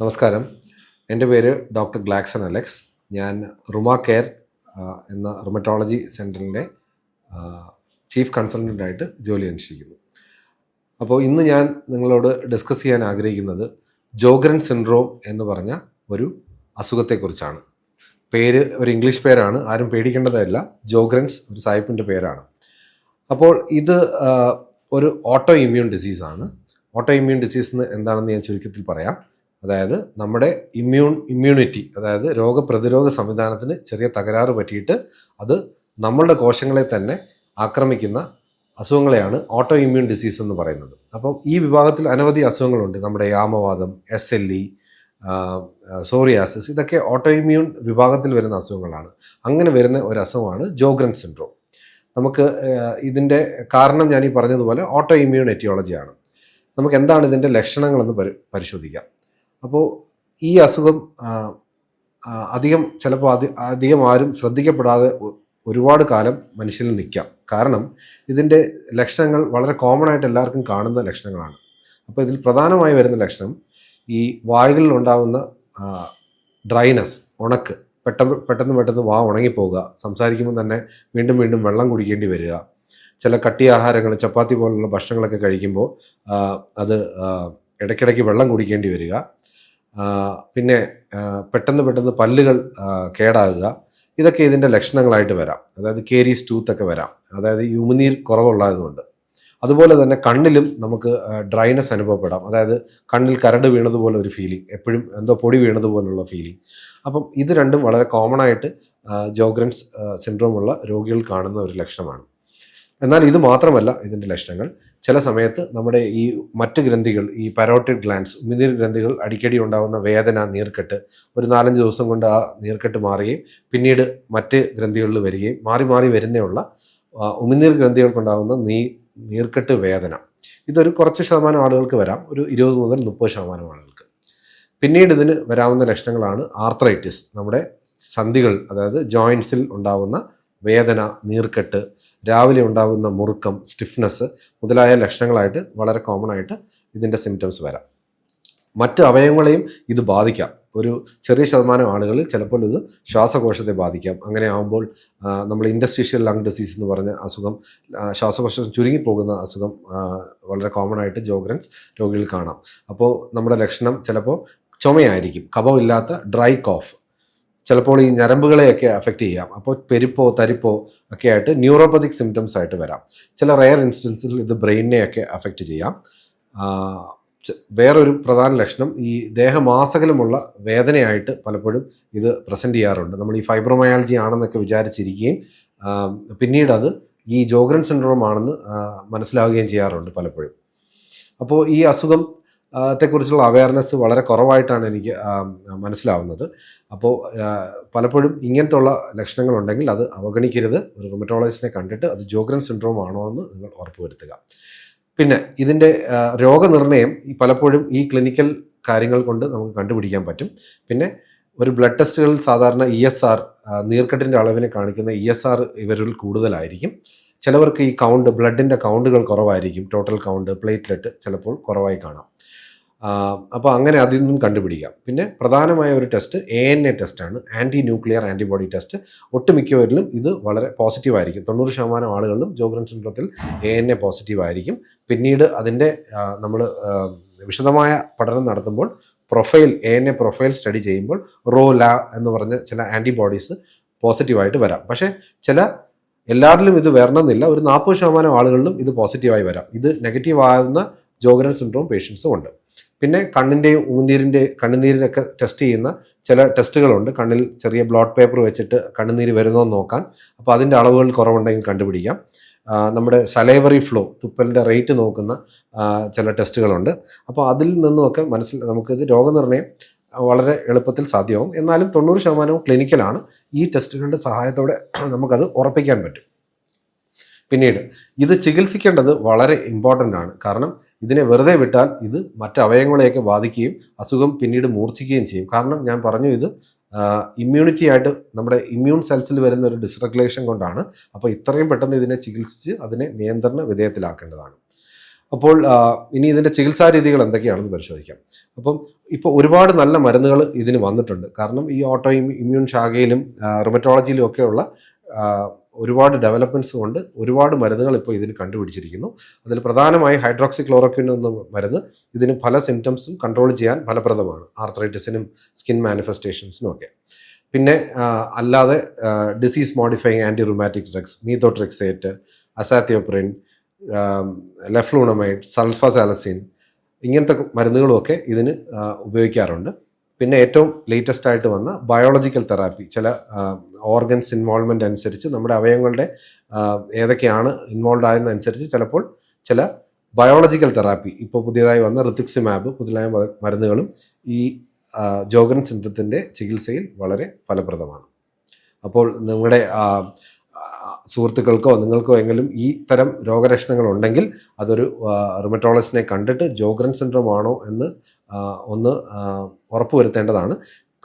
നമസ്കാരം. എന്റെ പേര് ഡോക്ടർ ഗ്ലാക്സൺ അലക്സ്. ഞാൻ റുമാ കെയർ എന്ന റുമറ്റോളജി സെന്ററിന്റെ ചീഫ് കൺസൾട്ടന്റായിട്ട് ജോലി അനുഷ്ഠിക്കുന്നു അപ്പോൾ ഇന്ന് ഞാൻ നിങ്ങളോട് ഡിസ്കസ് ചെയ്യാൻ ആഗ്രഹിക്കുന്നത് ജോഗ്രൻ സിൻഡ്രോം എന്ന് പറഞ്ഞ ഒരു അസുഖത്തെക്കുറിച്ചാണ്. പേര് ഒരു ഇംഗ്ലീഷ് പേരാണ്. ആരും പേടിക്കേണ്ടതല്ല. ജോഗ്രൻസ് ഒരു സായിപ്പിന്റെ പേരാണ്. അപ്പോൾ ഇത് ഒരു ഓട്ടോ ഇമ്മ്യൂൺ ഡിസീസാണ് ഓട്ടോ ഇമ്മ്യൂൺ ഡിസീസ് എന്താണെന്ന് ഞാൻ ചുരുക്കത്തിൽ പറയാം. അതായത് നമ്മുടെ ഇമ്മ്യൂൺ ഇമ്മ്യൂണിറ്റി അതായത് രോഗപ്രതിരോധ സംവിധാനത്തിന് ചെറിയ തകരാറ് പറ്റിയിട്ട് അത് നമ്മളുടെ കോശങ്ങളെ തന്നെ ആക്രമിക്കുന്ന അസുഖങ്ങളെയാണ് ഓട്ടോ ഇമ്മ്യൂൺ ഡിസീസ് എന്ന് പറയുന്നത്. അപ്പം ഈ വിഭാഗത്തിൽ അനവധി അസുഖങ്ങളുണ്ട്. നമ്മുടെ യാമവാദം എസ് എൽ ഇ സോറിയാസിസ് ഇതൊക്കെ ഓട്ടോ ഇമ്മ്യൂൺ വിഭാഗത്തിൽ വരുന്ന അസുഖങ്ങളാണ്. അങ്ങനെ വരുന്ന ഒരു അസുഖമാണ് ജോഗ്രൻ സിൻഡ്രോം നമുക്ക് ഇതിന്റെ കാരണം ഞാൻ ഈ പറഞ്ഞതുപോലെ ഓട്ടോ ഇമ്മ്യൂൺ എറ്റിയോളജിയാണ് നമുക്ക് എന്താണ് ഇതിന്റെ ലക്ഷണങ്ങളെന്ന് പരി പരിശോധിക്കാം. അപ്പോൾ ഈ അസുഖം അധികം ചിലപ്പോൾ അധി അധികം ആരും ശ്രദ്ധിക്കപ്പെടാതെ ഒരുപാട് കാലം മനുഷ്യനിൽ നിൽക്കാം. കാരണം ഇതിന്റെ ലക്ഷണങ്ങൾ വളരെ കോമൺ ആയിട്ട് എല്ലാവർക്കും കാണുന്ന ലക്ഷണങ്ങളാണ്. അപ്പോൾ ഇതിൽ പ്രധാനമായി വരുന്ന ലക്ഷണം ഈ വായുകളിൽ ഉണ്ടാകുന്ന ഡ്രൈനസ് ഉണക്ക്. പെട്ടെന്ന് പെട്ടെന്ന് പെട്ടെന്ന് വാ ഉണങ്ങിപ്പോവുക സംസാരിക്കുമ്പോൾ തന്നെ വീണ്ടും വീണ്ടും വെള്ളം കുടിക്കേണ്ടി വരിക. ചില കട്ടി ആഹാരങ്ങൾ ചപ്പാത്തി പോലുള്ള ഭക്ഷണങ്ങളൊക്കെ കഴിക്കുമ്പോൾ അത് ഇടയ്ക്കിടയ്ക്ക് വെള്ളം കുടിക്കേണ്ടി വരിക. പിന്നെ പെട്ടെന്ന് പെട്ടെന്ന് പല്ലുകൾ കേടാകുക. ഇതൊക്കെ ഇതിന്റെ ലക്ഷണങ്ങളായിട്ട് വരാം. അതായത് കേരീസ് ടൂത്തൊക്കെ വരാം. അതായത് യുമുനീർ കുറവുള്ളതുകൊണ്ട്. അതുപോലെ തന്നെ കണ്ണിലും നമുക്ക് ഡ്രൈനസ് അനുഭവപ്പെടാം. അതായത് കണ്ണിൽ കരട് വീണതുപോലെ ഒരു ഫീലിംഗ്. എപ്പോഴും എന്തോ പൊടി വീണതുപോലുള്ള ഫീലിംഗ്. അപ്പം ഇത് രണ്ടും വളരെ കോമൺ ആയിട്ട് ജോഗ്രൻസ് സിൻഡ്രോം ഉള്ള രോഗികൾ കാണുന്ന ഒരു ലക്ഷണമാണ്. എന്നാൽ ഇത് മാത്രമല്ല ഇതിന്റെ ലക്ഷണങ്ങൾ. ചില സമയത്ത് നമ്മുടെ ഈ മറ്റ് ഗ്രന്ഥികൾ ഈ പരോട്ടിഡ് ഗ്ലാൻസ് ഉമിനീർ ഗ്രന്ഥികൾ അടിക്കടി ഉണ്ടാകുന്ന വേദന നീർക്കെട്ട് ഒരു നാലഞ്ച് ദിവസം കൊണ്ട് ആ നീർക്കെട്ട് മാറുകയും പിന്നീട് മറ്റ് ഗ്രന്ഥികളിൽ വരികയും മാറി മാറി വരുന്നയുള്ള ഉമിനീർ ഗ്രന്ഥികൾക്കുണ്ടാകുന്ന നീ നീർക്കെട്ട് വേദന. ഇതൊരു കുറച്ച് ശതമാനം ആളുകൾക്ക് വരാം ഒരു ഇരുപത് മുതൽ മുപ്പത് ശതമാനം ആളുകൾക്ക്. പിന്നീട് ഇതിന് വരാവുന്ന ലക്ഷണങ്ങളാണ് ആർത്രൈറ്റിസ് നമ്മുടെ സന്ധികൾ അതായത് ജോയിൻസിൽ ഉണ്ടാകുന്ന വേദന നീർക്കെട്ട് രാവിലെ ഉണ്ടാകുന്ന മുറുക്കം സ്റ്റിഫ്നെസ് മുതലായ ലക്ഷണങ്ങളായിട്ട് വളരെ കോമൺ ആയിട്ട് ഇതിന്റെ സിംറ്റംസ് വരാം. മറ്റ് അവയവങ്ങളെയും ഇത് ബാധിക്കാം. ഒരു ചെറിയ ശതമാനം ആളുകളിൽ ചിലപ്പോൾ ഇത് ശ്വാസകോശത്തെ ബാധിക്കാം. അങ്ങനെ ആകുമ്പോൾ നമ്മൾ ഇൻഡസ്ട്രീഷ്യൽ ലങ് ഡിസീസ് എന്ന് പറഞ്ഞ അസുഖം ശ്വാസകോശം ചുരുങ്ങിപ്പോകുന്ന അസുഖം വളരെ കോമൺ ആയിട്ട് ജോഗ്രൻസ് രോഗികളിൽ കാണാം. അപ്പോൾ നമ്മുടെ ലക്ഷണം ചിലപ്പോൾ ചുമയായിരിക്കും. കഫമില്ലാത്ത ഡ്രൈ കോഫ് ചിലപ്പോൾ ഈ ഞരമ്പുകളെയൊക്കെ അഫക്റ്റ് ചെയ്യാം. അപ്പോൾ പെരുപ്പോ തരിപ്പോ ഒക്കെ ആയിട്ട് ന്യൂറോപ്പതിക് സിംറ്റംസ് ആയിട്ട് വരാം. ചില റെയർ ഇൻസ്റ്റൻസിൽ ഇത് ബ്രെയിനിനെയൊക്കെ അഫക്റ്റ് ചെയ്യാം. വേറൊരു പ്രധാന ലക്ഷണം ഈ ദേഹമാസകലമുള്ള വേദനയായിട്ട് പലപ്പോഴും ഇത് പ്രസന്റ് ചെയ്യാറുണ്ട്. നമ്മൾ ഈ ഫൈബ്രോമയാൾജി ആണെന്നൊക്കെ വിചാരിച്ചിരിക്കുകയും പിന്നീട് അത് ഈ ജോഗ്രൻ സിൻഡ്രോം ആണെന്ന് മനസ്സിലാവുകയും ചെയ്യാറുണ്ട് പലപ്പോഴും. അപ്പോൾ ഈ അസുഖം ത്തെക്കുറിച്ചുള്ള അവയർനെസ് വളരെ കുറവായിട്ടാണ് എനിക്ക് മനസ്സിലാവുന്നത്. അപ്പോൾ പലപ്പോഴും ഇങ്ങനത്തെ ഉള്ള ലക്ഷണങ്ങളുണ്ടെങ്കിൽ അത് അവഗണിക്കരുത്. ഒരു റുമറ്റോളജിസ്റ്റിനെ കണ്ടിട്ട് അത് ജോഗ്രൻ സിൻഡ്രോം ആണോ എന്ന് നിങ്ങൾ ഉറപ്പുവരുത്തുക. പിന്നെ ഇതിന്റെ രോഗനിർണയം ഈ പലപ്പോഴും ഈ ക്ലിനിക്കൽ കാര്യങ്ങൾ കൊണ്ട് നമുക്ക് കണ്ടുപിടിക്കാൻ പറ്റും. പിന്നെ ഒരു ബ്ലഡ് ടെസ്റ്റുകളിൽ സാധാരണ ഇ എസ് ആർ നീർക്കെട്ടിന്റെ അളവിനെ കാണിക്കുന്ന ഇ എസ് ആർ ഇവരിൽ കൂടുതലായിരിക്കും. ചിലവർക്ക് ഈ കൗണ്ട് ബ്ലഡിന്റെ കൗണ്ടുകൾ കുറവായിരിക്കും. ടോട്ടൽ കൗണ്ട് പ്ലേറ്റ്ലെറ്റ് ചിലപ്പോൾ കുറവായി കാണാം. അപ്പോൾ അങ്ങനെ അതിൽ നിന്നും കണ്ടുപിടിക്കാം. പിന്നെ പ്രധാനമായ ഒരു ടെസ്റ്റ് എ എൻ എ ടെസ്റ്റാണ് ആന്റി ന്യൂക്ലിയർ ആന്റിബോഡി ടെസ്റ്റ് ഒട്ടുമിക്കവരിലും ഇത് വളരെ പോസിറ്റീവായിരിക്കും തൊണ്ണൂറ് ശതമാനം ആളുകളിലും ജോഗ്രൻ സിൻഡ്രത്തിൽ എ എൻ എ പോസിറ്റീവ് ആയിരിക്കും. പിന്നീട് അതിന്റെ നമ്മൾ വിശദമായ പഠനം നടത്തുമ്പോൾ profile A N A profile study ചെയ്യുമ്പോൾ റോ ലാ എന്ന് പറഞ്ഞ ചില ആന്റിബോഡീസ് പോസിറ്റീവായിട്ട് വരാം. പക്ഷേ ചില എല്ലാവരിലും ഇത് വരണമെന്നില്ല. ഒരു നാൽപ്പത് ശതമാനം ആളുകളിലും ഇത് പോസിറ്റീവായി വരാം. ഇത് നെഗറ്റീവ് ആകുന്ന ജോഗ്രൻ സിൻഡ്രോം പേഷ്യൻസും ഉണ്ട്. പിന്നെ കണ്ണിന്റെയും ഊന്നീരിന്റെ കണ്ണുനീരിനൊക്കെ ടെസ്റ്റ് ചെയ്യുന്ന ചില ടെസ്റ്റുകളുണ്ട് കണ്ണിൽ ചെറിയ ബ്ലോട്ട് പേപ്പർ വെച്ചിട്ട് കണ്ണുനീര് വരുന്നോ നോക്കാൻ അപ്പോൾ അതിന്റെ അളവുകൾ കുറവുണ്ടെങ്കിൽ കണ്ടുപിടിക്കാം. നമ്മുടെ സലൈവറി ഫ്ലോ തുപ്പലിന്റെ റേറ്റ് നോക്കുന്ന ചില ടെസ്റ്റുകളുണ്ട് അപ്പോൾ അതിൽ നിന്നുമൊക്കെ മനസ്സിൽ നമുക്കിത് രോഗനിർണയം വളരെ എളുപ്പത്തിൽ സാധ്യമാവും. എന്നാലും തൊണ്ണൂറ് ശതമാനവും ക്ലിനിക്കലാണ് ഈ ടെസ്റ്റുകളുടെ സഹായത്തോടെ നമുക്കത് ഉറപ്പിക്കാൻ പറ്റും. പിന്നീട് ഇത് ചികിത്സിക്കേണ്ടത് വളരെ ഇമ്പോർട്ടന്റ് ആണ്. കാരണം ഇതിനെ വെറുതെ വിട്ടാൽ ഇത് മറ്റ് അവയവങ്ങളെയൊക്കെ ബാധിക്കുകയും അസുഖം പിന്നീട് മൂർച്ഛിക്കുകയും ചെയ്യും. കാരണം ഞാൻ പറഞ്ഞു ഇത് ഇമ്മ്യൂണിറ്റി ആയിട്ട് നമ്മുടെ ഇമ്മ്യൂൺ സെൽസിൽ വരുന്ന ഒരു ഡിസ്റെഗുലേഷൻ കൊണ്ടാണ്. അപ്പോൾ ഇത്രയും പെട്ടെന്ന് ഇതിനെ ചികിത്സിച്ച് അതിനെ നിയന്ത്രണ വിധേയത്തിലാക്കേണ്ടതാണ്. അപ്പോൾ ഇനി ഇതിന്റെ ചികിത്സാ രീതികൾ എന്തൊക്കെയാണെന്ന് പരിശോധിക്കാം. അപ്പം ഇപ്പോൾ ഒരുപാട് നല്ല മരുന്നുകൾ ഇതിന് വന്നിട്ടുണ്ട്. കാരണം ഈ ഓട്ടോ ഇമ്മ്യൂൺ ശാഖയിലും റൊമറ്റോളജിയിലും ഒക്കെയുള്ള ഒരുപാട് ഡെവലപ്മെന്റ്സ് കൊണ്ട് ഒരുപാട് മരുന്നുകൾ ഇപ്പോൾ ഇതിന് കണ്ടുപിടിച്ചിരിക്കുന്നു. അതിൽ പ്രധാനമായി ഹൈഡ്രോക്സി ക്ലോറോക്വിൻ എന്ന മരുന്ന് ഇതിന് പല സിംറ്റംസും കൺട്രോൾ ചെയ്യാൻ ഫലപ്രദമാണ്. ആർത്രൈറ്റിസിനും സ്കിൻ മാനിഫെസ്റ്റേഷൻസിനും ഒക്കെ. പിന്നെ അല്ലാതെ disease modifying anti rheumatic drugs methotrexate azathioprine leflunomide sulfasalazine ഇങ്ങനത്തെ മരുന്നുകളുമൊക്കെ ഇതിന് ഉപയോഗിക്കാറുണ്ട്. പിന്നെ ഏറ്റവും ലേറ്റസ്റ്റ് ആയിട്ട് വന്ന ബയോളജിക്കൽ തെറാപ്പി ചില ഓർഗൻസ് ഇൻവോൾവ്മെന്റ് അനുസരിച്ച് നമ്മുടെ അവയവങ്ങളുടെ ഏതൊക്കെയാണ് ഇൻവോൾവ് ആയതെന്നനുസരിച്ച് ചിലപ്പോൾ ചില ബയോളജിക്കൽ തെറാപ്പി ഇപ്പോൾ പുതിയതായി വന്ന റിത്തിക്സിമാബ് മുതലായ മരുന്നുകളും ഈ ജോഗൻ സിൻഡ്രത്തിന്റെ ചികിത്സയിൽ വളരെ ഫലപ്രദമാണ്. അപ്പോൾ നിങ്ങളുടെ സുഹൃത്തുക്കൾക്കോ നിങ്ങൾക്കോ എങ്കിലും ഈ തരം രോഗലക്ഷണങ്ങൾ ഉണ്ടെങ്കിൽ അതൊരു റിമറ്റോളജിസ്റ്റിനെ കണ്ടിട്ട് ജോഗ്രൻ സിൻഡ്രോം ആണോ എന്ന് ഒന്ന് ഉറപ്പുവരുത്തേണ്ടതാണ്.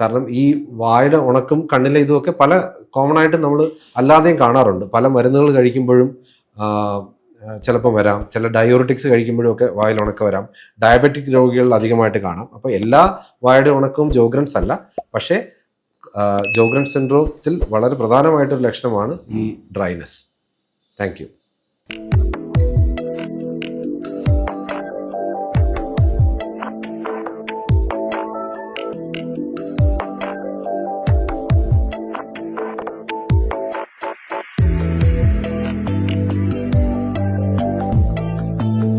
കാരണം ഈ വായുടെ ഉണക്കും കണ്ണിലെ ഇതുമൊക്കെ പല കോമൺ ആയിട്ട് നമ്മൾ അല്ലാതെയും കാണാറുണ്ട്. പല മരുന്നുകൾ കഴിക്കുമ്പോഴും ചിലപ്പം വരാം. ചില ഡയോറിറ്റിക്സ് കഴിക്കുമ്പോഴും ഒക്കെ വായിൽ ഉണക്ക വരാം. ഡയബറ്റിക് രോഗികളിൽ അധികമായിട്ട് കാണാം. അപ്പോൾ എല്ലാ വായുടെ ഉണക്കവും ജോഗ്രൻസ് അല്ല. പക്ഷേ ജോഗ്രൻ സിൻഡ്രോത്തിൽ വളരെ പ്രധാനമായിട്ടൊരു ലക്ഷണമാണ് ഈ ഡ്രൈനെസ് താങ്ക് യു